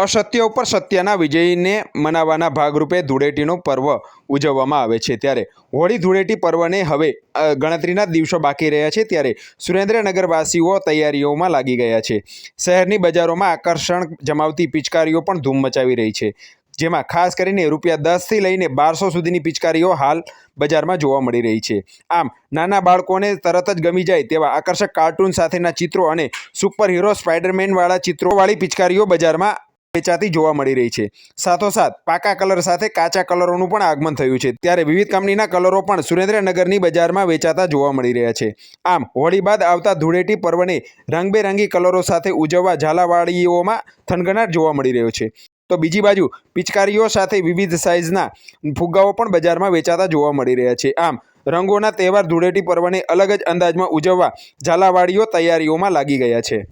અસત્ય ઉપર સત્યના વિજયને મનાવવાના ભાગરૂપે ધૂળેટીનો પર્વ ઉજવવામાં આવે છે. ત્યારે હોળી ધૂળેટી પર્વને હવે ગણતરીના દિવસો બાકી રહ્યા છે ત્યારે સુરેન્દ્રનગરવાસીઓ તૈયારીઓમાં લાગી ગયા છે. શહેરની બજારોમાં આકર્ષણ જમાવતી પિચકારીઓ પણ ધૂમ મચાવી રહી છે. જેમાં ખાસ કરીને રૂપિયા દસથી લઈને બારસો સુધીની પિચકારીઓ હાલ બજારમાં જોવા મળી રહી છે. આમ, નાના બાળકોને તરત જ ગમી જાય તેવા આકર્ષક કાર્ટૂન સાથેના ચિત્રો અને સુપર હીરો સ્પાઈડરમેનવાળા ચિત્રોવાળી પિચકારીઓ બજારમાં વેચાતી જોવા મળી રહી છે. સાથોસાથ, પાકા કલર સાથે કાચા કલરોનું પણ આગમન થયું છે. ત્યારે વિવિધ કંપનીના કલરો પણ સુરેન્દ્રનગરની બજારમાં વેચાતા જોવા મળી રહ્યા છે. આમ, હોળી બાદ આવતા ધૂળેટી પર્વને રંગબેરંગી કલરો સાથે ઉજવવા ઝાલાવાડીઓમાં થનગનાટ જોવા મળી રહ્યો છે. તો બીજી બાજુ, પિચકારીઓ સાથે વિવિધ સાઇઝના ફુગ્ગાઓ પણ બજારમાં વેચાતા જોવા મળી રહ્યા છે. આમ, રંગોના તહેવાર ધૂળેટી પર્વને અલગ જ અંદાજમાં ઉજવવા ઝાલાવાડીઓ તૈયારીઓમાં લાગી ગયા છે.